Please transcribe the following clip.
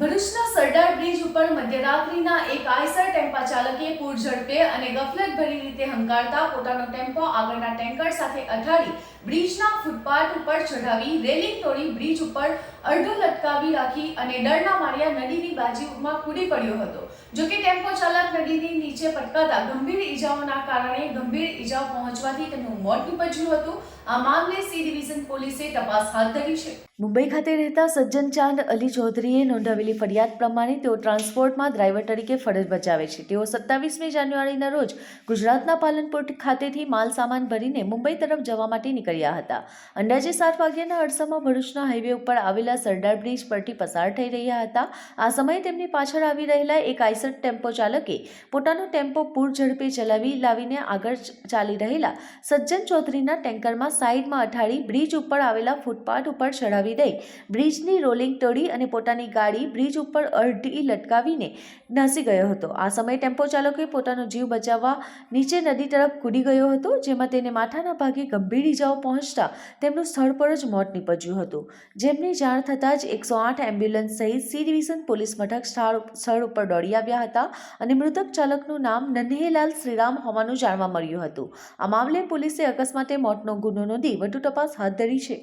ભરૂચના સરદાર બ્રિજ ઉપર મધ્યરાત્રિના એક આઈસર ટેમ્પા ચાલકે પૂર ઝડપે અને ગફલતભરી રીતે હંકારતા પોતાનો ટેમ્પો આગળના ટેન્કર સાથે અથાડી બ્રિજના ફૂટપાથ ઉપર ચઢાવી રેલિંગ તોડી બ્રિજ ઉપર અડધો લટકાવી રાખી અને ડરના માર્યા નદીની બાજુમાં કૂદી પડ્યો હતો. જો કે ટેમ્પો ચાલક નદીની નીચે પટકાતા ગંભીર ઈજાઓના કારણે ગંભીર ઈજાઓ પહોંચવાથી તેનું મોત નીપજ્યું હતું. આ મામલે સી ડિવિઝન પોલીસે તપાસ હાથ ધરી છે. મુંબઈ ખાતે રહેતા સજ્જન ચાંદ અલી ચૌધરીએ નોંધાવેલી ફરિયાદ પ્રમાણે તેઓ ટ્રાન્સપોર્ટમાં ડ્રાઈવર તરીકે ફરજ બજાવે છે. તેઓ સત્તાવીસમી જાન્યુઆરીના રોજ ગુજરાતના પાલનપુર ખાતેથી માલ સામાન ભરીને મુંબઈ તરફ જવા માટે નીકળ્યા હતા. અંદાજે સાત વાગ્યાના અરસામાં ભરૂચના હાઈવે ઉપર આવેલા સરદાર બ્રિજ પરથી પસાર થઈ રહ્યા હતા. આ સમયે તેમની પાછળ આવી રહેલા એક આઈસર ટેમ્પો ચાલકે પોતાનો ટેમ્પો પૂર ઝડપે ચલાવી લાવીને આગળ ચાલી રહેલા સજ્જન ચૌધરીના ટેન્કરમાં સાઈડમાં અઠાડી બ્રિજ ઉપર આવેલા ફૂટપાથ ઉપર ચડાવી દઈ બ્રિજની રોલિંગ તોડી અને પોતાની ગાડી બ્રિજ ઉપર અડધી લટકાવીને નાસી ગયો હતો. આ સમયે ટેમ્પો ચાલકે પોતાનો જીવ બચાવવા નીચે નદી તરફ કૂદી ગયો હતો, જેમાં તેને માથાના ભાગે ગંભીર ઈજાઓ પહોંચતા તેમનું સ્થળ પર જ મોત નીપજ્યું હતું. જેમની જાણ થતાં જ એકસો આઠ એમ્બ્યુલન્સ સહિત સી ડિવિઝન પોલીસ મથક સ્થળ ઉપર દોડી આવ્યા હતા અને મૃતક ચાલકનું નામ નન્હેલાલ શ્રીરામ હોવાનું જાણવા મળ્યું હતું. આ મામલે પોલીસે અકસ્માતે મોતનો ગુનો નોંધી વધુ તપાસ હાથ ધરી છે.